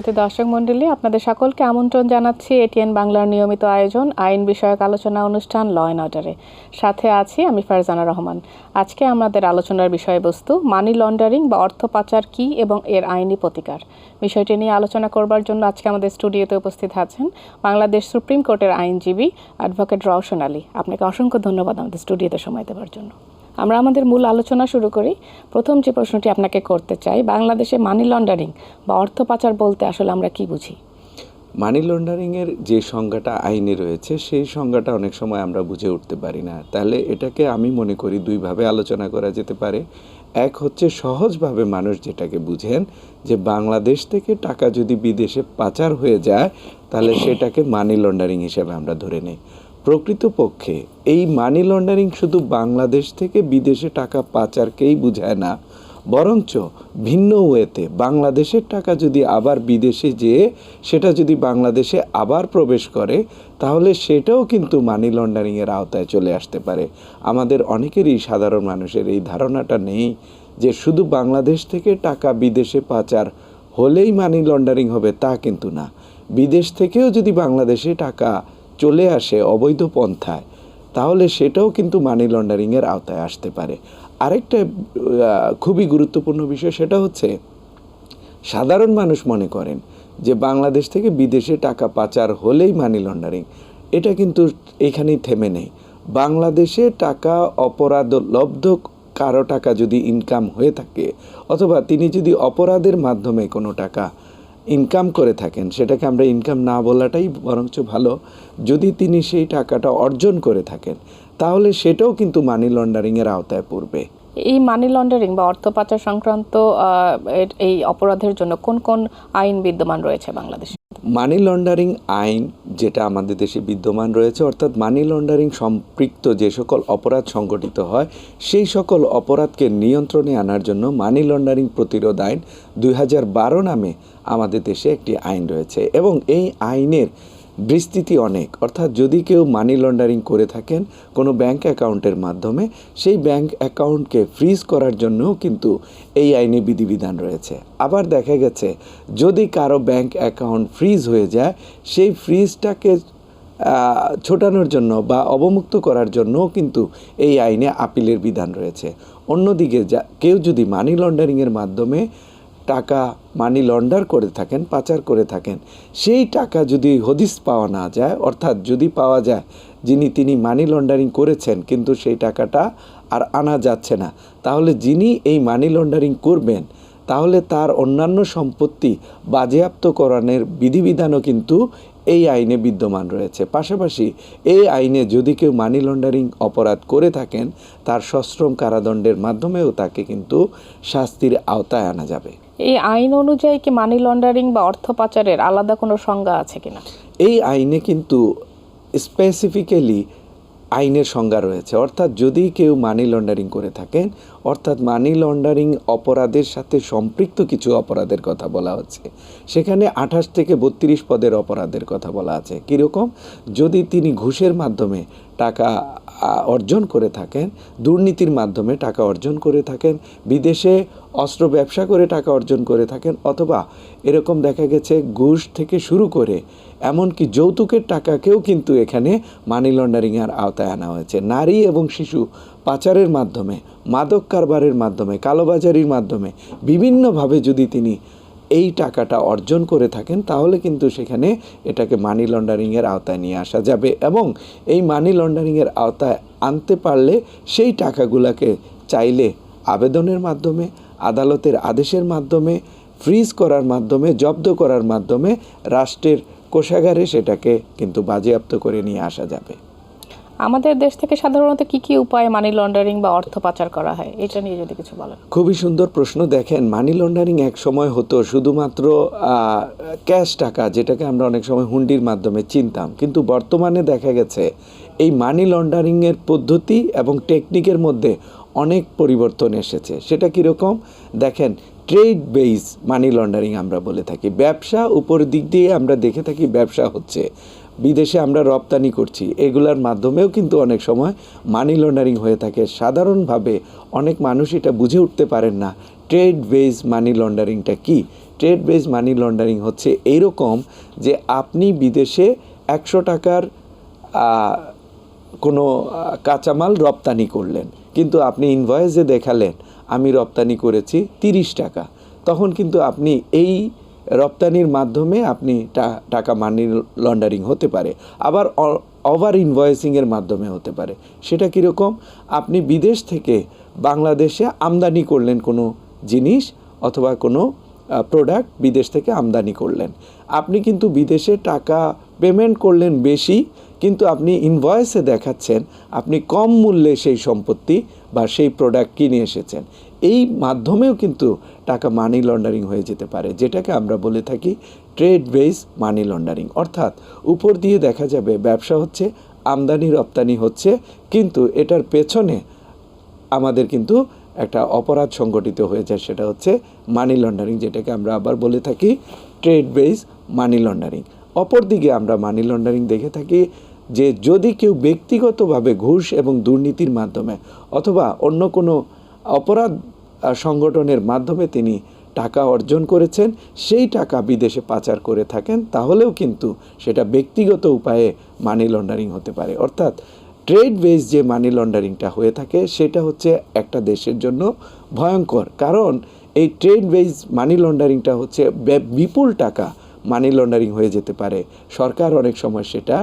সুধী দর্শক মণ্ডলী, আপনাদের সকলকে আমন্ত্রণ জানাচ্ছি এটিএন বাংলার নিয়মিত আয়োজন, আইন বিষয়ক আলোচনা অনুষ্ঠান, ল অ্যান্ড অর্ডারে সাথে আছি আমি ফারজানা রহমান। আজকে আমাদের আলোচনার বিষয়বস্তু, মানি লন্ডারিং বা অর্থ পাচার কী এবং এর আইনি প্রতিকার? বিষয়টি নিয়ে আলোচনা করবার জন্য আজকে আমাদের স্টুডিওতে উপস্থিত আছেন বাংলাদেশ সুপ্রিম কোর্টের আইনজীবী অ্যাডভোকেট রওশন আলী। আপনাকে অসংখ্য ধন্যবাদ আমাদের স্টুডিওতে সময় দেওয়ার জন্য। আমরা আমাদের মূল আলোচনা শুরু করি। প্রথম যে প্রশ্নটি আপনাকে করতে চাই, বাংলাদেশে মানি লন্ডারিং বা অর্থ পাচার বলতে আসলে আমরা কি বুঝি? মানি লন্ডারিংয়ের যে সংজ্ঞাটা আইনে রয়েছে, সেই সংজ্ঞাটা অনেক সময় আমরা বুঝে উঠতে পারি না। তাহলে এটাকে আমি মনে করি দুইভাবে আলোচনা করা যেতে পারে। এক হচ্ছে সহজভাবে মানুষ যেটাকে বুঝেন যে বাংলাদেশ থেকে টাকা যদি বিদেশে পাচার হয়ে যায়, তাহলে সেটাকে মানি লন্ডারিং হিসেবে আমরা ধরে নিই। প্রকৃতপক্ষে, এই মানি লন্ডারিং শুধু বাংলাদেশ থেকে বিদেশে টাকা পাচারকেই বুঝায় না, বরঞ্চ ভিন্ন ওয়েতে বাংলাদেশের টাকা যদি আবার বিদেশে যেয়ে, সেটা যদি বাংলাদেশে আবার প্রবেশ করে, তাহলে সেটাও কিন্তু মানি লন্ডারিংয়ের আওতায় চলে আসতে পারে। আমাদের অনেকেরই সাধারণ মানুষের এই ধারণাটা নেই যে শুধু বাংলাদেশ থেকে টাকা বিদেশে পাচার হলেই মানি লন্ডারিং হবে তা কিন্তু না। বিদেশ থেকেও যদি বাংলাদেশে টাকা চলে আসে অবৈধ পন্থায়, তাহলে সেটাও কিন্তু মানি লন্ডারিংয়ের আওতায় আসতে পারে। আরেকটা খুবই গুরুত্বপূর্ণ বিষয় সেটা হচ্ছে, সাধারণ মানুষ মনে করেন যে বাংলাদেশ থেকে বিদেশে টাকা পাচার হলেই মানি লন্ডারিং এটা কিন্তু এখানেই থেমে নেই। বাংলাদেশে টাকা অপরাধ লব্ধ কারও টাকা যদি ইনকাম হয়ে থাকে, অথবা তিনি যদি অপরাধের মাধ্যমে কোনো টাকা ইনকাম করে থাকেন, সেটাকে আমরা ইনকাম না বলাটাই বরঞ্চ ভালো। যদি তিনি সেই টাকাটা অর্জন করে থাকেন, তাহলে সেটাও কিন্তু মানি লন্ডারিংয়ের আওতায় পড়বে। এই মানি লন্ডারিং বা অর্থ পাচার সংক্রান্ত এই অপরাধের জন্য কোন কোন আইন বিদ্যমান রয়েছে বাংলাদেশে? মানি লন্ডারিং আইন যেটা আমাদের দেশে বিদ্যমান রয়েছে, অর্থাৎ মানি লন্ডারিং সম্পৃক্ত যে সকল অপরাধ সংগঠিত হয়, সেই সকল অপরাধকে নিয়ন্ত্রণে আনার জন্য মানি লন্ডারিং প্রতিরোধ আইন দু হাজার বারো নামে আমাদের দেশে একটি আইন রয়েছে এবং এই আইনের বিস্তৃতি অনেক। অর্থাৎ যদি কেউ মানি লন্ডারিং করে থাকেন কোনো ব্যাংক অ্যাকাউন্টের মাধ্যমে, সেই ব্যাংক অ্যাকাউন্টকে ফ্রিজ করার জন্যও কিন্তু এই আইনে বিধিবিধান রয়েছে। আবার দেখা গেছে, যদি কারও ব্যাংক অ্যাকাউন্ট ফ্রিজ হয়ে যায়, সেই ফ্রিজটাকে ছোটানোর জন্য বা অবমুক্ত করার জন্যও কিন্তু এই আইনে আপিলের বিধান রয়েছে। অন্যদিকে যা, কেউ যদি মানি লন্ডারিংয়ের মাধ্যমে টাকা মানি লন্ডার করে থাকেন, পাচার করে থাকেন, সেই টাকা যদি হদিস পাওয়া না যায়, অর্থাৎ যদি পাওয়া যায় যিনি তিনি মানি লন্ডারিং করেছেন, কিন্তু সেই টাকাটা আর আনা যাচ্ছে না, তাহলে যিনি এই মানি লন্ডারিং করবেন, তাহলে তার অন্যান্য সম্পত্তি বাজেয়াপ্তকরণের বিধিবিধানও কিন্তু এই আইনে বিদ্যমান রয়েছে। পাশাপাশি এই আইনে যদি কেউ মানি লন্ডারিং অপরাধ করে থাকেন, তার সশ্রম কারাদণ্ডের মাধ্যমেও তাকে কিন্তু শাস্তির আওতায় আনা যাবে। এই আইন অনুযায়ী কি মানি লন্ডারিং বা অর্থ পাচারের আলাদা কোনো সংজ্ঞা আছে কিনা? এই আইনে কিন্তু স্পেসিফিক্যালি আইনের সংজ্ঞা রয়েছে। অর্থাৎ যদি কেউ মানি লন্ডারিং করে থাকেন, অর্থাৎ মানি লন্ডারিং অপরাধের সাথে সম্পৃক্ত কিছু অপরাধের কথা বলা হচ্ছে। সেখানে আঠাশ থেকে বত্রিশ পদের অপরাধের কথা বলা আছে। কীরকম? যদি তিনি ঘুষের মাধ্যমে টাকা অর্জন করে থাকেন, দুর্নীতির মাধ্যমে টাকা অর্জন করে থাকেন, বিদেশে অস্ত্র ব্যবসা করে টাকা অর্জন করে থাকেন, অথবা এরকম দেখা গেছে, ঘুষ থেকে শুরু করে এমনকি যৌতুকের টাকাকেও কিন্তু এখানে মানি লন্ডারিংয়ের আওতায় আনা হয়েছে। নারী এবং শিশু পাচারের মাধ্যমে, মাদক কারবারের মাধ্যমে, কালোবাজারির মাধ্যমে বিভিন্নভাবে যদি তিনি এই টাকাটা অর্জন করে থাকেন, তাহলে কিন্তু সেখানে এটাকে মানি লন্ডারিংয়ের আওতায় নিয়ে আসা যাবে এবং এই মানি লন্ডারিংয়ের আওতায় আনতে পারলে সেই টাকাগুলোকে চাইলে আবেদনের মাধ্যমে, আদালতের আদেশের মাধ্যমে ফ্রিজ করার মাধ্যমে জব্দ করার মাধ্যমে রাষ্ট্রের কোষাগারে সেটাকে কিন্তু বাজেয়াপ্ত করে নিয়ে আসা যাবে। আমাদের দেশ থেকে সাধারণত কি কি উপায়ে মানি লন্ডারিং বা অর্থ পাচার করা হয়? এটা নিয়ে যদি কিছু বলেন। খুবই সুন্দর প্রশ্ন দেখেন। মানি লন্ডারিং এক সময় হতো শুধুমাত্র ক্যাশ টাকা যেটাকে আমরা অনেক সময় হুন্ডির মাধ্যমে চিনতাম। কিন্তু বর্তমানে দেখা গেছে এই মানি লন্ডারিংয়ের পদ্ধতি এবং টেকনিকের মধ্যে অনেক পরিবর্তন এসেছে। সেটা কীরকম? দেখেন ট্রেড বেইস মানি লন্ডারিং আমরা বলে থাকি। ব্যবসা উপর দিক দিয়ে আমরা দেখে থাকি ব্যবসা হচ্ছে। বিদেশে আমরা রপ্তানি করছি। এগুলার মাধ্যমেও কিন্তু অনেক সময় মানি লন্ডারিং হয়ে থাকে। সাধারণভাবে অনেক মানুষ এটা বুঝে উঠতে পারেন না। ট্রেড বেজ মানি লন্ডারিংটা কি? ট্রেড বেজ মানি লন্ডারিং হচ্ছে এইরকম যে আপনি বিদেশে একশো টাকার কোনো কাঁচামাল রপ্তানি করলেন। কিন্তু আপনি ইনভয়েসে দেখালেন। আমি রপ্তানি করেছি তিরিশ টাকা। তখন কিন্তু আপনি এই রপ্তানির মাধ্যমে আপনি টাকা মানি লন্ডারিং হতে পারে। আবার ওভার ইনভয়েসিংয়ের মাধ্যমে হতে পারে। সেটা কীরকম? আপনি বিদেশ থেকে বাংলাদেশে আমদানি করলেন কোনো জিনিস অথবা কোনো প্রোডাক্ট বিদেশ থেকে আমদানি করলেন। আপনি কিন্তু বিদেশে টাকা পেমেন্ট করলেন বেশি কিন্তু আপনি ইনভয়েসে দেখাচ্ছেন, আপনি কম মূল্যে সেই সম্পত্তি বা সেই প্রোডাক্ট কিনে এসেছেন। এই মাধ্যমেও কিন্তু টাকা মানি লন্ডারিং হয়ে যেতে পারে, যেটাকে আমরা বলে থাকি ট্রেড বেস মানি লন্ডারিং অর্থাৎ উপর দিয়ে দেখা যাবে ব্যবসা হচ্ছে, আমদানি রপ্তানি হচ্ছে, কিন্তু এটার পেছনে আমাদের কিন্তু একটা অপরাধ সংগঠিত হয়ে যায়, সেটা হচ্ছে মানি লন্ডারিং যেটাকে আমরা আবার বলে থাকি ট্রেড বেস মানি লন্ডারিং অপরদিকে আমরা মানি লন্ডারিং দেখে থাকি যে যদি কেউ ব্যক্তিগতভাবে ঘুষ এবং দুর্নীতির মাধ্যমে অথবা অন্য কোনো অপরাধ সংগঠনের মাধ্যমে তিনি টাকা অর্জন করেছেন, সেই টাকা বিদেশে পাচার করে থাকেন, তাহলেও কিন্তু সেটা ব্যক্তিগত উপায়ে মানি লন্ডারিং হতে পারে। অর্থাৎ ট্রেড বেস যে মানি লন্ডারিংটা হয়ে থাকে, সেটা হচ্ছে একটা দেশের জন্য ভয়ঙ্কর। কারণ এই ট্রেড বেস মানি লন্ডারিংটা হচ্ছে বিপুল টাকা মানি লন্ডারিং হয়ে যেতে পারে। সরকার অনেক সময় সেটা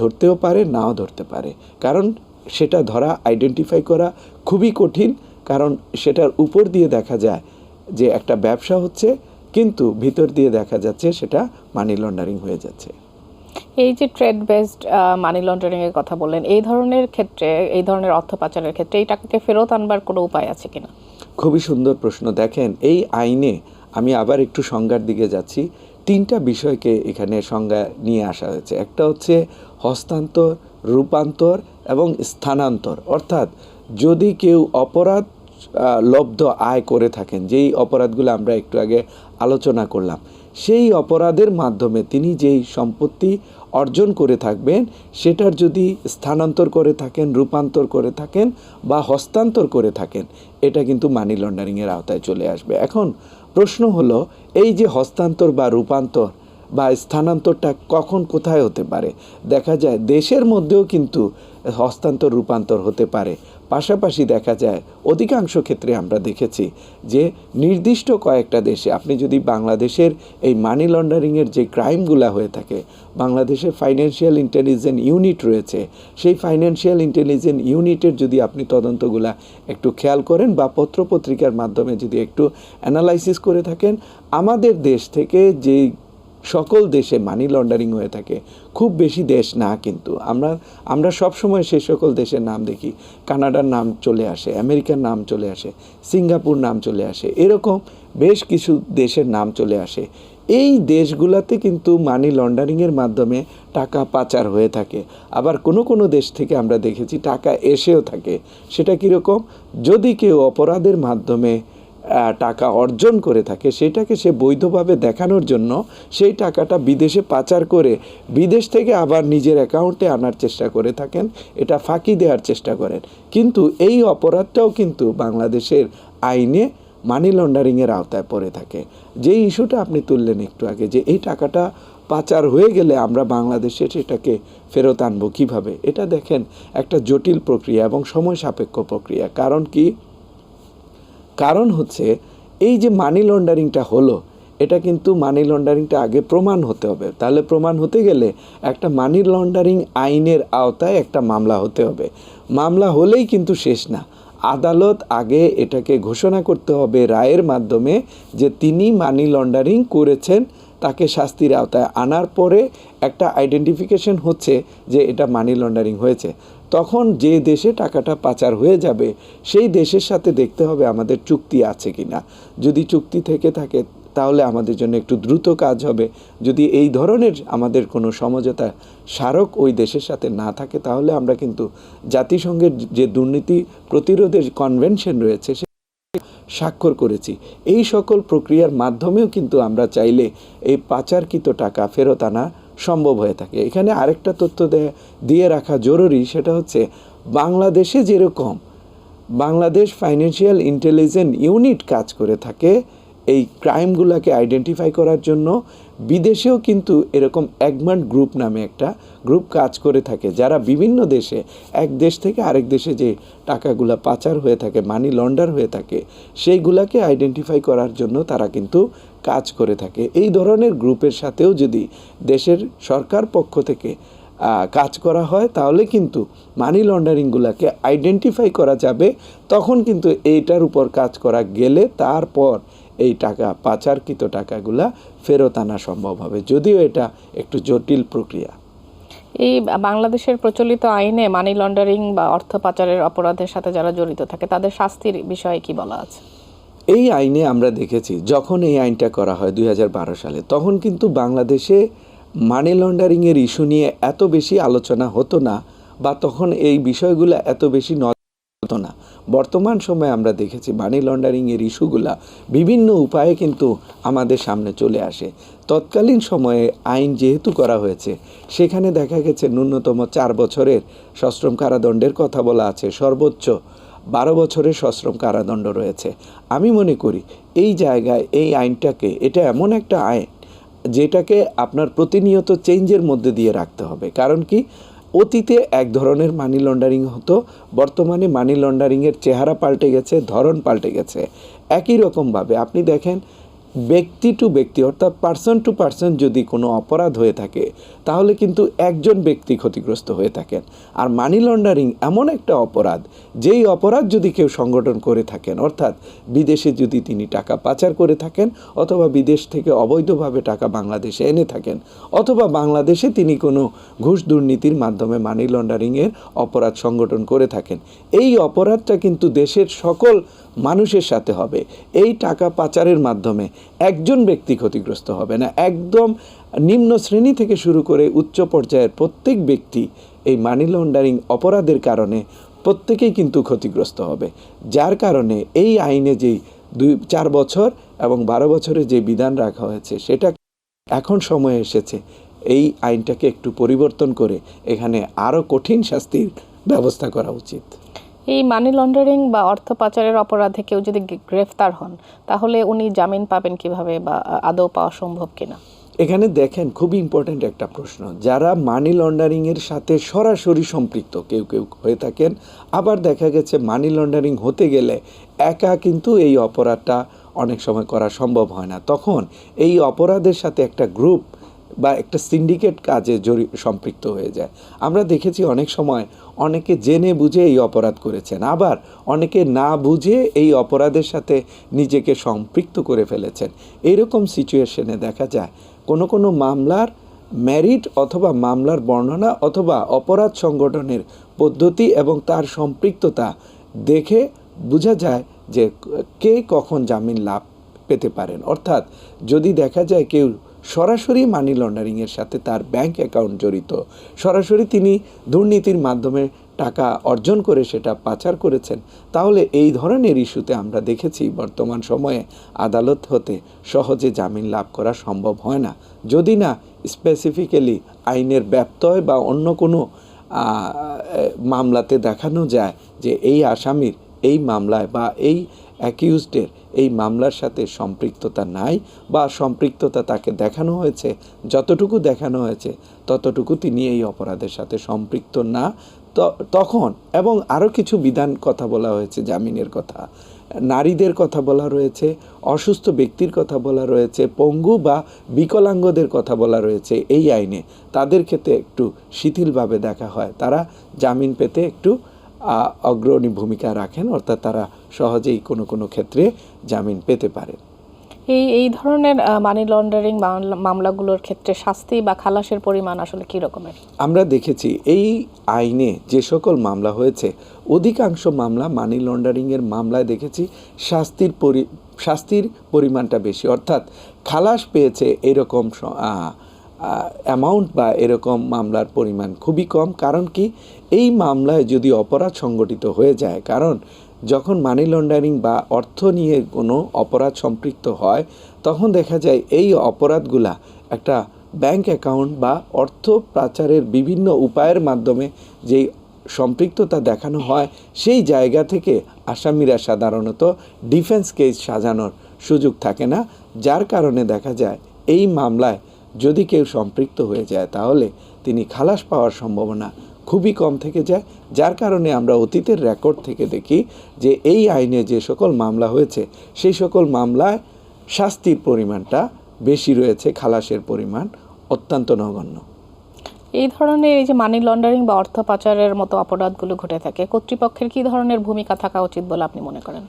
ধরতেও পারে নাও ধরতে পারে। কারণ সেটা ধরা আইডেন্টিফাই করা খুবই কঠিন কারণ সেটার উপর দিয়ে দেখা যায় যে একটা ব্যবসা হচ্ছে কিন্তু ভিতর দিয়ে দেখা যাচ্ছে সেটা মানি লন্ডারিং হয়ে যাচ্ছে। এই যে ট্রেড বেসড মানি লন্ডারিং এর কথা বললেন এই ধরনের ক্ষেত্রে এই ধরনের অর্থ পাচারের ক্ষেত্রে এই টাকাকে ফেরত আনবার কোনো উপায় আছে কিনা? খুবই সুন্দর প্রশ্ন। দেখেন এই আইনে আমি আবার একটু সংজ্ঞার দিকে যাচ্ছি। তিনটা বিষয়কে এখানে সংজ্ঞা নিয়ে আসা হয়েছে। একটা হচ্ছে হস্তান্তর, রূপান্তর এবং স্থানান্তর। অর্থাৎ যদি কেউ অপরাধ লব্ধ আয় করে থাকেন, যেই অপরাধগুলো আমরা একটু আগে আলোচনা করলাম, সেই অপরাধের মাধ্যমে তিনি যেই সম্পত্তি অর্জন করে থাকবেন, সেটার যদি স্থানান্তর করে থাকেন, রূপান্তর করে থাকেন বা হস্তান্তর করে থাকেন, এটা কিন্তু মানি লন্ডারিংয়ের আওতায় চলে আসবে। এখন প্রশ্ন হলো, এই যে হস্তান্তর বা রূপান্তর বা স্থানান্তরটা কখন কোথায় হতে পারে? দেখা যায় দেশের মধ্যেও কিন্তু হস্তান্তর, রূপান্তর হতে পারে। পাশাপাশি দেখা যায়, অধিকাংশ ক্ষেত্রে আমরা দেখেছি যে নির্দিষ্ট কয়েকটা দেশে, আপনি যদি বাংলাদেশের এই মানি লন্ডারিংয়ের যে ক্রাইমগুলো হয়ে থাকে বাংলাদেশের ফাইন্যান্সিয়াল ইন্টেলিজেন্ট ইউনিট রয়েছে, সেই ফাইন্যান্সিয়াল ইন্টেলিজেন্ট ইউনিটের যদি আপনি তদন্তগুলা একটু খেয়াল করেন বা পত্রপত্রিকার মাধ্যমে যদি একটু অ্যানালাইসিস করে থাকেন, আমাদের দেশ থেকে যেই সকল দেশে মানি লন্ডারিং হয়ে থাকে। খুব বেশি দেশ না কিন্তু। আমরা আমরা সব সময় সেই সকল দেশের নাম দেখি। কানাডার নাম চলে আসে, আমেরিকার নাম চলে আসে, সিঙ্গাপুর নাম চলে আসে, এরকম বেশ কিছু দেশের নাম চলে আসে। এই দেশগুলোতে কিন্তু মানি লন্ডারিংয়ের মাধ্যমে টাকা পাচার হয়ে থাকে। আবার কোনো কোনো দেশ থেকে আমরা দেখেছি টাকা এসেও থাকে। সেটা কীরকম? যদি কেউ অপরাধের মাধ্যমে টাকা অর্জন করে থাকে, সেটাকে সে বৈধভাবে দেখানোর জন্য সেই টাকাটা বিদেশে পাচার করে বিদেশ থেকে আবার নিজের অ্যাকাউন্টে আনার চেষ্টা করে থাকেন, এটা ফাঁকি দেওয়ার চেষ্টা করেন। কিন্তু এই অপরাধটাও কিন্তু বাংলাদেশের আইনে মানি লন্ডারিংয়ের আওতায় পড়ে থাকে। যে ইস্যুটা আপনি তুললেন একটু আগে, যে এই টাকাটা পাচার হয়ে গেলে আমরা বাংলাদেশে সেটাকে ফেরত আনব কীভাবে, এটা দেখেন একটা জটিল প্রক্রিয়া এবং সময় সাপেক্ষ প্রক্রিয়া। কারণ কি? কারণ হচ্ছে, এই যে মানি লন্ডারিংটা হলো, এটা কিন্তু মানি লন্ডারিংটা আগে প্রমাণ হতে হবে। তাহলে প্রমাণ হতে গেলে একটা মানি লন্ডারিং আইনের আওতায় একটা মামলা হতে হবে। মামলা হলেই কিন্তু শেষ না। আদালত আগে এটাকে ঘোষণা করতে হবে রায়ের মাধ্যমে যে তিনি মানি লন্ডারিং করেছেন, তাকে শাস্তির আওতায় আনার পরে একটা আইডেন্টিফিকেশন হচ্ছে যে এটা মানি লন্ডারিং হয়েছে। তখন যে দেশে টাকাটা পাচার হয়ে যাবে, সেই দেশের সাথে দেখতে হবে আমাদের চুক্তি আছে কি না যদি চুক্তি থেকে থাকে, তাহলে আমাদের জন্য একটু দ্রুত কাজ হবে। যদি এই ধরনের আমাদের কোনো সমঝোতা স্মারক ওই দেশের সাথে না থাকে, তাহলে আমরা কিন্তু জাতিসংঘের যে দুর্নীতি প্রতিরোধের কনভেনশন রয়েছে, সে স্বাক্ষর করেছি। এই সকল প্রক্রিয়ার মাধ্যমেও কিন্তু আমরা চাইলে এই পাচারকৃত টাকা ফেরত আনা সম্ভব হয়ে থাকে। এখানে আরেকটা তথ্য দিয়ে রাখা জরুরি, সেটা হচ্ছে বাংলাদেশে যেরকম বাংলাদেশ ফাইন্যান্সিয়াল ইন্টেলিজেন্স ইউনিট কাজ করে থাকে, এই ক্রাইমগুলোকে আইডেন্টিফাই করার জন্য, বিদেশেও কিন্তু এরকম একমান্ট গ্রুপ নামে একটা গ্রুপ কাজ করে থাকে, যারা বিভিন্ন দেশে, এক দেশ থেকে আরেক দেশে যে টাকাগুলা পাচার হয়ে থাকে মানি লন্ডার হয়ে থাকে, সেইগুলাকে আইডেন্টিফাই করার জন্য তারা কিন্তু কাজ করে থাকে। এই ধরনের গ্রুপের সাথেও যদি দেশের সরকার পক্ষ থেকে কাজ করা হয়, তাহলে কিন্তু মানি লন্ডারিংগুলোকে আইডেন্টিফাই করা যাবে। তখন কিন্তু এইটার উপর কাজ করা গেলে তারপর এই টাকা, পাচারকৃত টাকাগুলা ফেরত আনা সম্ভব হবে। যদিও এটা একটু জটিল প্রক্রিয়া। এই বাংলাদেশের প্রচলিত আইনে মানি লন্ডারিং বা অর্থ পাচারের অপরাধের সাথে যারা জড়িত থাকে, তাদের শাস্তির বিষয়ে কি বলা আছে? এই আইনে আমরা দেখেছি, যখন এই আইনটা করা হয় দুই হাজার বারো সালে, তখন কিন্তু বাংলাদেশে মানি লন্ডারিংয়ের ইস্যু নিয়ে এত বেশি আলোচনা হতো না বা তখন এই বিষয়গুলো এত বেশি হতো না। বর্তমান সময়ে আমরা দেখেছি মানি লন্ডারিংয়ের ইস্যুগুলা বিভিন্ন উপায়ে কিন্তু আমাদের সামনে চলে আসে। তৎকালীন সময়ে আইন যেহেতু করা হয়েছে, সেখানে দেখা গেছে ন্যূনতম চার বছরের সশ্রম কারাদণ্ডের কথা বলা আছে, সর্বোচ্চ বারো বছরের সশ্রম কারাদণ্ড রয়েছে। আমি মনে করি এই জায়গায় এই আইনটাকে, এটা এমন একটা আইন যেটাকে আপনার প্রতিনিয়ত চেঞ্জের মধ্যে দিয়ে রাখতে হবে। কারণ কি? অতীতে এক ধরনের মানি লন্ডারিং হতো, বর্তমানে মানি লন্ডারিংয়ের চেহারা পাল্টে গেছে, ধরন পাল্টে গেছে। একই রকমভাবে আপনি দেখেন ব্যক্তি টু ব্যক্তি, অর্থাৎ পার্সন টু পার্সন যদি কোনো অপরাধ হয়ে থাকে, তাহলে কিন্তু একজন ব্যক্তি ক্ষতিগ্রস্ত হয়ে থাকেন। আর মানি লন্ডারিং এমন একটা অপরাধ, যেই অপরাধ যদি কেউ সংগঠন করে থাকেন, অর্থাৎ বিদেশে যদি তিনি টাকা পাচার করে থাকেন, অথবা বিদেশ থেকে অবৈধভাবে টাকা বাংলাদেশে এনে থাকেন, অথবা বাংলাদেশে তিনি কোনো ঘুষ দুর্নীতির মাধ্যমে মানি লন্ডারিংয়ের অপরাধ সংগঠন করে থাকেন, এই অপরাধটা কিন্তু দেশের সকল মানুষের সাথে হবে। এই টাকা পাচারের মাধ্যমে একজন ব্যক্তি ক্ষতিগ্রস্ত হবে না। একদম নিম্ন শ্রেণি থেকে শুরু করে উচ্চ পর্যায়ের প্রত্যেক ব্যক্তি এই মানি লন্ডারিং অপরাধের কারণে প্রত্যেকেই কিন্তু ক্ষতিগ্রস্ত হবে। যার কারণে এই আইনে যেই দুই, চার বছর এবং বারো বছরের যে বিধান রাখা হয়েছে, সেটা এখন সময় এসেছে। এই আইনটাকে একটু পরিবর্তন করে এখানে আরও কঠিন শাস্তির ব্যবস্থা করা উচিত। এই মানি লন্ডারিং বা অর্থ পাচারের অপরাধে কেউ যদি গ্রেফতার হন, তাহলে উনি জামিন পাবেন কীভাবে বা আদৌ পাওয়া সম্ভব কিনা? এখানে দেখেন খুবই ইম্পর্ট্যান্ট একটা প্রশ্ন। যারা মানি লন্ডারিংয়ের সাথে সরাসরি সম্পৃক্ত, কেউ কেউ হয়ে থাকেন, আবার দেখা গেছে মানি লন্ডারিং হতে গেলে একা কিন্তু এই অপরাধটা অনেক সময় করা সম্ভব হয় না। তখন এই অপরাধের সাথে একটা গ্রুপ বা একটা সিন্ডিকেট কাজে জড়ি সম্পৃক্ত হয়ে যায়। আমরা দেখেছি অনেক সময় অনেকে জেনে বুঝে এই অপরাধ করেছেন, আবার অনেকে না বুঝে এই অপরাধের সাথে নিজেকে সম্পৃক্ত করে ফেলেছেন। এইরকম সিচুয়েশনে দেখা যায়, কোনো কোনো মামলার ম্যারিট অথবা মামলার বর্ণনা অথবা অপরাধ সংগঠনের পদ্ধতি এবং তার সম্পৃক্ততা দেখে বোঝা যায় যে কে কখন জামিন লাভ পেতে পারেন। অর্থাৎ যদি দেখা যায় কেউ সরাসরি মানি লন্ডারিংয়ের সাথে তার ব্যাংক অ্যাকাউন্ট জড়িত। সরাসরি তিনি দুর্নীতির মাধ্যমে টাকা অর্জন করে সেটা পাচার করেছেন। তাহলে এই ধরনের ইস্যুতে আমরা দেখেছি বর্তমান সময়ে আদালত হতে সহজে জামিন লাভ করা সম্ভব হয় না। যদি না স্পেসিফিক্যালি আইনের ব্যত্যয় বা অন্য কোনো মামলাতে দেখানো যায় যে এই আসামির এই মামলায় বা এই অ্যাকিউজডের এই মামলার সাথে সম্পৃক্ততা নাই বা সম্পৃক্ততা তাকে দেখানো হয়েছে, যতটুকু দেখানো হয়েছে, ততটুকু তিনি এই অপরাধের সাথে সম্পৃক্ত না। তখন এবং আরও কিছু বিধান কথা বলা হয়েছে, জামিনের কথা। নারীদের কথা বলা রয়েছে, অসুস্থ ব্যক্তির কথা বলা রয়েছে, পঙ্গু বা বিকলাঙ্গদের কথা বলা রয়েছে এই আইনে। তাদের ক্ষেত্রে একটু শিথিলভাবে দেখা হয়। তারা জামিন পেতে একটু অগ্রণী ভূমিকা রাখেন অর্থাৎ তারা সহজেই কোনো কোনো ক্ষেত্রে জামিন পেতে পারেন। এই এই ধরনের মানি লন্ডারিং মামলাগুলোর ক্ষেত্রে শাস্তি বা খালাসের পরিমাণ আসলে কি রকমের? আমরা দেখেছি এই আইনে যে সকল মামলা হয়েছে অধিকাংশ মামলা মানি লন্ডারিংয়ের মামলায় দেখেছি শাস্তির পরি শাস্তির পরিমাণটা বেশি। অর্থাৎ খালাস পেয়েছে এরকম অ্যামাউন্ট বা এরকম মামলার পরিমাণ খুবই কম। কারণ কি? এই মামলায় যদি অপরাধ সংগঠিত হয়ে যায়, কারণ যখন মানি লন্ডারিং বা অর্থ নিয়ে কোনো অপরাধ সম্পৃক্ত হয়, তখন দেখা যায় এই অপরাধগুলা একটা ব্যাংক অ্যাকাউন্ট বা অর্থ পাচারের বিভিন্ন উপায়ের মাধ্যমে যেই সম্পৃক্ততা দেখানো হয়, সেই জায়গা থেকে আসামিরা সাধারণত ডিফেন্স কেস সাজানোর সুযোগ থাকে না। যার কারণে দেখা যায় এই মামলায় যদি কেউ সম্পৃক্ত হয়ে যায়, তাহলে তিনি খালাস পাওয়ার সম্ভাবনা খুবই কম থেকে যায়, যার কারণে আমরা অতীতের রেকর্ড থেকে দেখি যে এই আইনে যে সকল মামলা হয়েছে, সেই সকল মামলায় শাস্তির পরিমাণটা বেশি রয়েছে, খালাসের পরিমাণ অত্যন্ত নগণ্য। এই ধরনের এই যে মানি লন্ডারিং বা অর্থ পাচারের মতো অপরাধগুলো ঘটে থাকে, কর্তৃপক্ষের কি ধরনের ভূমিকা থাকা উচিত বলে আপনি মনে করেন?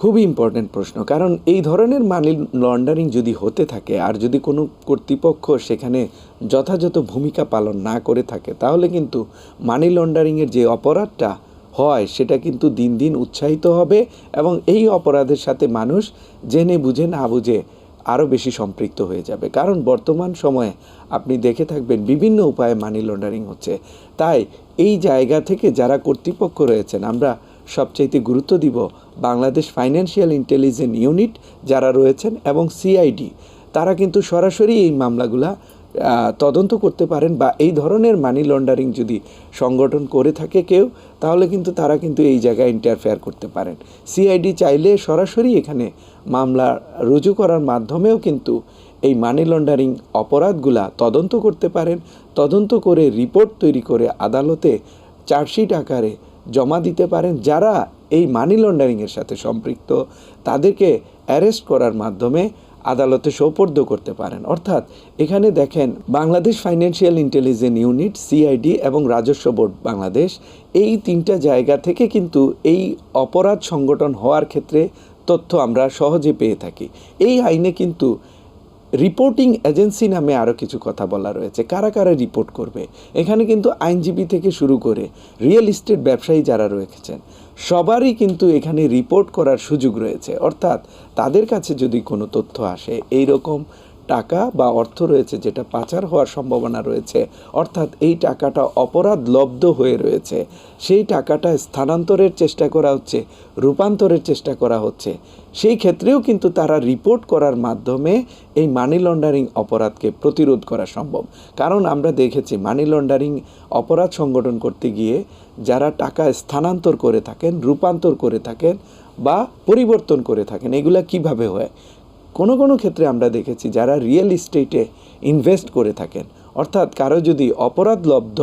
খুবই ইম্পর্টেন্ট প্রশ্ন। কারণ এই ধরনের মানি লন্ডারিং যদি হতে থাকে, আর যদি কোনো কর্তৃপক্ষ সেখানে যথাযথ ভূমিকা পালন না করে থাকে, তাহলে কিন্তু মানি লন্ডারিংয়ের যে অপরাধটা হয়, সেটা কিন্তু দিন দিন উৎসাহিত হবে এবং এই অপরাধের সাথে মানুষ জেনে বুঝে না বুঝে আরও বেশি সম্পৃক্ত হয়ে যাবে। কারণ বর্তমান সময়ে আপনি দেখে থাকবেন বিভিন্ন উপায়ে মানি লন্ডারিং হচ্ছে। তাই এই জায়গা থেকে যারা কর্তৃপক্ষ রয়েছেন, আমরা সবচাইতে গুরুত্ব দিব বাংলাদেশ ফাইন্যান্সিয়াল ইন্টেলিজেন্স ইউনিট যারা রয়েছেন এবং সিআইডি। তারা কিন্তু সরাসরি এই মামলাগুলা তদন্ত করতে পারেন বা এই ধরনের মানি লন্ডারিং যদি সংগঠন করে থাকে কেউ, তাহলে কিন্তু তারা কিন্তু এই জায়গায় ইন্টারফেয়ার করতে পারেন। সিআইডি চাইলে সরাসরি এখানে মামলা রুজু করার মাধ্যমেও কিন্তু এই মানি লন্ডারিং অপরাধগুলা তদন্ত করতে পারেন। তদন্ত করে রিপোর্ট তৈরি করে আদালতে চার্জশিট আকারে জমা দিতে পারেন, যারা এই মানি লন্ডারিংয়ের সাথে সম্পৃক্ত, তাদেরকে অ্যারেস্ট করার মাধ্যমে আদালতে সৌপর্দ করতে পারেন। অর্থাৎ এখানে দেখেন, Bangladesh financial intelligence unit CID এবং রাজস্ব বোর্ড বাংলাদেশ, এই তিনটা জায়গা থেকে কিন্তু এই অপরাধ সংগঠন হওয়ার ক্ষেত্রে তথ্য আমরা সহজে পেয়ে থাকি। এই আইনে কিন্তু রিপোর্টিং এজেন্সি নামে আরও কিছু কথা বলা রয়েছে। কারা কারা রিপোর্ট করবে? এখানে কিন্তু আইনজীবী থেকে শুরু করে রিয়েল ইস্টেট ব্যবসায়ী যারা রয়েছেন, সবারই কিন্তু এখানে রিপোর্ট করার সুযোগ রয়েছে। অর্থাৎ তাদের কাছে যদি কোনো তথ্য আসে এই রকম টাকা বা অর্থ রয়েছে যেটা পাচার হওয়ার সম্ভাবনা রয়েছে, অর্থাৎ এই টাকাটা অপরাধ লব্ধ হয়ে রয়েছে। সেই টাকাটা স্থানান্তরের চেষ্টা করা হচ্ছে, রূপান্তরের চেষ্টা করা হচ্ছে। সেই ক্ষেত্রেও কিন্তু তারা রিপোর্ট করার মাধ্যমে এই মানি লন্ডারিং অপরাধকে প্রতিরোধ করা সম্ভব। কারণ আমরা দেখেছি মানি লন্ডারিং অপরাধ সংগঠন করতে গিয়ে যারা টাকা স্থানান্তর করে থাকেন, রূপান্তর করে থাকেন বা পরিবর্তন করে থাকেন, এগুলা কীভাবে হয়? কোনো কোনো ক্ষেত্রে আমরা দেখেছি যারা রিয়েল ইস্টেটে ইনভেস্ট করে থাকেন, অর্থাৎ কারও যদি অপরাধলব্ধ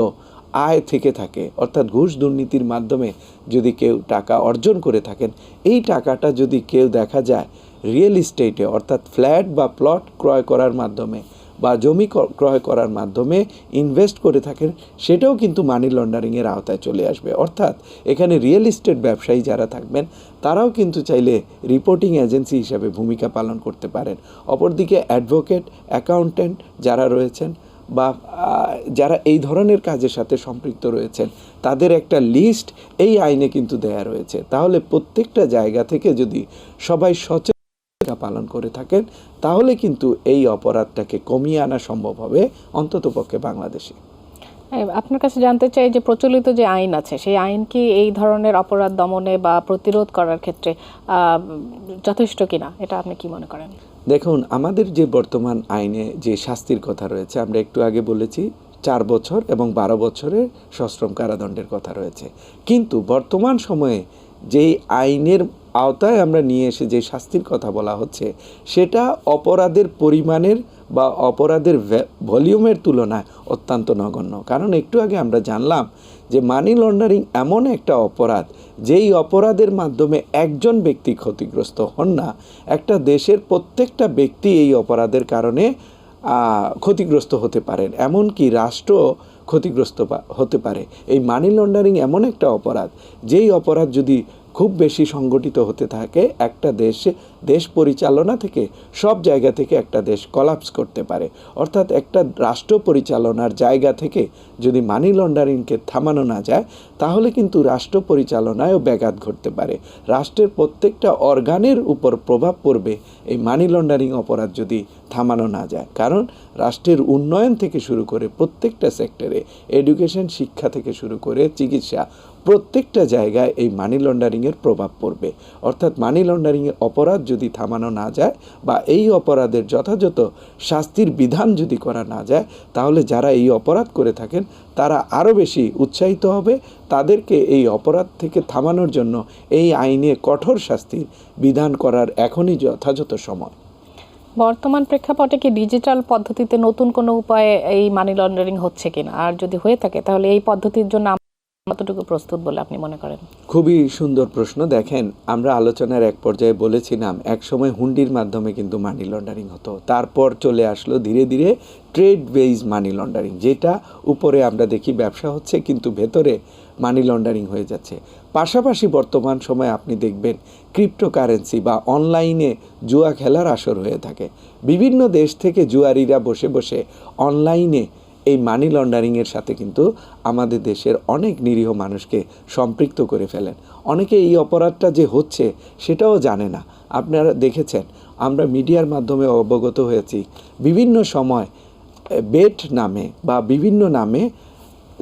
আয় থেকে থাকে, অর্থাৎ ঘুষ দুর্নীতির মাধ্যমে যদি কেউ টাকা অর্জন করে থাকেন, এই টাকাটা যদি কেউ দেখা যায় রিয়েল ইস্টেটে অর্থাৎ ফ্ল্যাট বা প্লট ক্রয় করার মাধ্যমে বা জমি ক্রয় করার মাধ্যমে ইনভেস্ট করে থাকেন, সেটাও কিন্তু মানি লন্ডারিংয়ের আওতায় চলে আসবে। অর্থাৎ এখানে রিয়েল এস্টেট ব্যবসায়ী যারা থাকবেন, তারাও কিন্তু চাইলে রিপোর্টিং এজেন্সি হিসাবে ভূমিকা পালন করতে পারেন। অপরদিকে অ্যাডভোকেট অ্যাকাউন্টেন্ট যারা রয়েছেন বা যারা এই ধরনের কাজের সাথে সম্পৃক্ত রয়েছেন, তাদের একটা লিস্ট এই আইনে কিন্তু দেয়া রয়েছে। তাহলে প্রত্যেকটা জায়গা থেকে যদি সবাই সচেতন ভূমিকা পালন করে থাকেন তাহলে কিন্তু এই অপরাধটাকে কমিয়ে আনা সম্ভব হবে অন্ততপক্ষে বাংলাদেশে। এই, আপনার কাছে জানতে চাই যে প্রচলিত যে আইন আছে সেই আইন কি এই ধরনের অপরাধ দমনে বা প্রতিরোধ করার ক্ষেত্রে যথেষ্ট কিনা? এটা আপনি কি মনে করেন? দেখুন আমাদের যে বর্তমান আইনে যে শাস্তির কথা রয়েছে আমরা একটু আগে বলেছি চার বছর এবং বারো বছরের সশ্রম কারাদণ্ডের কথা রয়েছে। কিন্তু বর্তমান সময়ে যেই আইনের আওতায় আমরা নিয়ে এসে যে শাস্তির কথা বলা হচ্ছে, সেটা অপরাধের পরিমাণের বা অপরাধের ভলিউমের তুলনায় অত্যন্ত নগণ্য। কারণ একটু আগে আমরা জানলাম যে মানি লন্ডারিং এমন একটা অপরাধ, যেই অপরাধের মাধ্যমে একজন ব্যক্তি ক্ষতিগ্রস্ত হন না, একটা দেশের প্রত্যেকটা ব্যক্তি এই অপরাধের কারণে ক্ষতিগ্রস্ত হতে পারেন। এমনকি রাষ্ট্র ক্ষতিগ্রস্ত হতে পারে। এই মানি লন্ডারিং এমন একটা অপরাধ, যেই অপরাধ যদি খুব বেশি সংগঠিত হতে থাকে একটা দেশে দেশ পরিচালনা থেকে সব জায়গা থেকে একটা দেশ কলাপস করতে পারে। অর্থাৎ একটা রাষ্ট্র পরিচালনার জায়গা থেকে যদি মানি লন্ডারিংকে থামানো না যায়, তাহলে কিন্তু রাষ্ট্র পরিচালনায়ও ব্যাঘাত ঘটতে পারে। রাষ্ট্রের প্রত্যেকটা অর্গানের উপর প্রভাব পড়বে এই মানি লন্ডারিং অপরাধ যদি থামানো না যায়। কারণ রাষ্ট্রের উন্নয়ন থেকে শুরু করে প্রত্যেকটা সেক্টরে এডুকেশন শিক্ষা থেকে শুরু করে চিকিৎসা, প্রত্যেকটা জায়গায় এই মানি লন্ডারিংয়ের প্রভাব পড়বে। অর্থাৎ মানি লন্ডারিংয়ের অপরাধ যদি থামানো না যায় বা এই অপরাধের যথাযথ শাস্তির বিধান যদি করা না যায়, তাহলে যারা এই অপরাধ করে থাকেন, তারা আরও বেশি উৎসাহিত হবে। তাদেরকে এই অপরাধ থেকে থামানোর জন্য এই আইনে কঠোর শাস্তির বিধান করার এখনই যথাযথ সময়। বর্তমান প্রেক্ষাপটে কি ডিজিটাল পদ্ধতিতে নতুন কোনো উপায়ে এই মানি লন্ডারিং হচ্ছে কিনা? আর যদি হয়ে থাকে, তাহলে এই পদ্ধতির জন্য কতটুকু প্রস্তুত বলে আপনি মনে করেন? খুবই সুন্দর প্রশ্ন। দেখেন, আমরা আলোচনার এক পর্যায়ে বলেছিলাম একসময় হুন্ডির মাধ্যমে কিন্তু মানি লন্ডারিং হতো। তারপর চলে আসলো ধীরে ধীরে ট্রেড বেইজ মানি লন্ডারিং যেটা উপরে আমরা দেখি ব্যবসা হচ্ছে, কিন্তু ভেতরে মানি লন্ডারিং হয়ে যাচ্ছে। পাশাপাশি বর্তমান সময়ে আপনি দেখবেন ক্রিপ্টোকারেন্সি বা অনলাইনে জুয়া খেলার আসর হয়ে থাকে। বিভিন্ন দেশ থেকে জুয়ারিরা বসে বসে অনলাইনে এই মানি লন্ডারিংয়ের সাথে কিন্তু আমাদের দেশের অনেক নিরীহ মানুষকে সম্পৃক্ত করে ফেলেন। অনেকে এই অপরাধটা যে হচ্ছে সেটাও জানে না। আপনারা দেখেছেন, আমরা মিডিয়ার মাধ্যমে অবগত হয়েছি, বিভিন্ন সময় বেট নামে বা বিভিন্ন নামে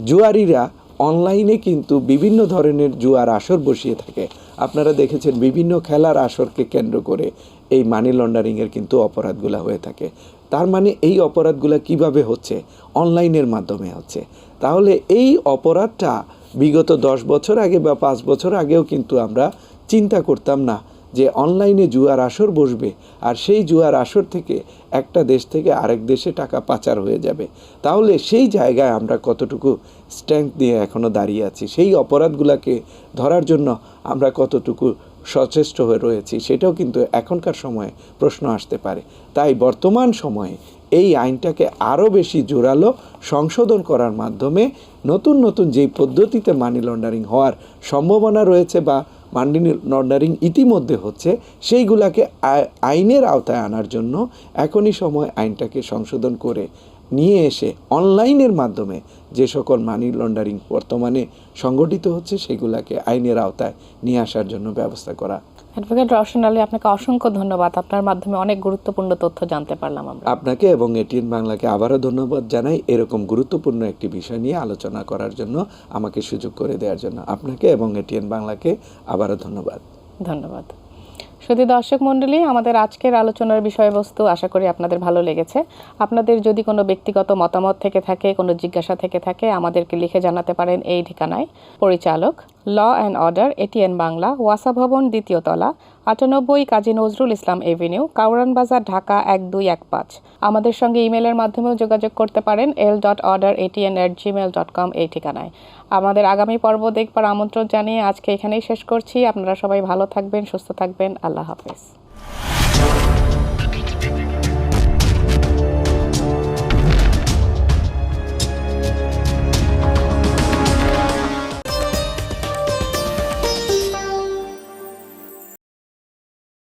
জুয়ারিরা অনলাইনে কিন্তু বিভিন্ন ধরনের জুয়ার আসর বসিয়ে থাকে। আপনারা দেখেছেন বিভিন্ন খেলার আসরকে কেন্দ্র করে এই মানি লন্ডারিংয়ের কিন্তু অপরাধগুলো হয়ে থাকে। তার মানে এই অপরাধগুলো কীভাবে হচ্ছে? অনলাইনের মাধ্যমে হচ্ছে। তাহলে এই অপরাধটা বিগত দশ বছর আগে বা পাঁচ বছর আগেও কিন্তু আমরা চিন্তা করতাম না যে অনলাইনে জুয়ার আসর বসবে আর সেই জুয়ার আসর থেকে একটা দেশ থেকে আরেক দেশে টাকা পাচার হয়ে যাবে। তাহলে সেই জায়গায় আমরা কতটুকু স্ট্রেংথ দিয়ে এখনও দাঁড়িয়ে আছি। সেই অপরাধগুলোকে ধরার জন্য আমরা কতটুকু সচেষ্ট হয়ে রয়েছি সেটাও কিন্তু এখনকার সময়ে প্রশ্ন আসতে পারে। তাই বর্তমান সময়ে এই আইনটাকে আরও বেশি জোরালো সংশোধন করার মাধ্যমে নতুন নতুন যেই পদ্ধতিতে মানি লন্ডারিং হওয়ার সম্ভাবনা রয়েছে বা মানি লন্ডারিং ইতিমধ্যে হচ্ছে, সেইগুলাকে আইনের আওতায় আনার জন্য এখনই সময় আইনটাকে সংশোধন করে নিয়ে এসে অনলাইনের মাধ্যমে যে সকল মানি লন্ডারিং বর্তমানে সংগঠিত হচ্ছে সেগুলাকে আইনের আওতায় নিয়ে আসার জন্য ব্যবস্থা করা। অ্যাডভোকেট রওশন আলী আপনাকে অসংখ্য ধন্যবাদ। আপনার মাধ্যমে অনেক গুরুত্বপূর্ণ তথ্য জানতে পারলাম আমরা। আপনাকে এবং এটিএন বাংলাকে আবারও ধন্যবাদ জানাই। এরকম গুরুত্বপূর্ণ একটি বিষয় নিয়ে আলোচনা করার জন্য আমাকে সুযোগ করে দেওয়ার জন্য আপনাকে এবং এটিএন বাংলাকে আবারও ধন্যবাদ। ধন্যবাদ। শুধু দর্শক মণ্ডলী, আমাদের আজকের আলোচনার বিষয়বস্তু আশা করি আপনাদের ভালো লেগেছে। আপনাদের যদি কোনো ব্যক্তিগত মতামত থেকে থাকে, কোনো জিজ্ঞাসা থেকে থাকে, আমাদেরকে লিখে জানাতে পারেন এই ঠিকানায়। পরিচালক law and order ATN Bangla ওয়াসা ভবন দ্বিতীয় তলা আটানব্বই কাজী নজরুল ইসলাম এভিনিউ কাউরান বাজার ঢাকা এক দুই এক পাঁচ। আমাদের সঙ্গে ইমেলের মাধ্যমেও যোগাযোগ করতে পারেন L dot order ATN at Gmail dot com এই ঠিকানায়। আমাদের আগামী পর্ব দেখবার আমন্ত্রণ জানিয়ে আজকে এখানেই শেষ করছি। আপনারা সবাই ভালো থাকবেন, সুস্থ থাকবেন। আল্লাহ হাফেজ।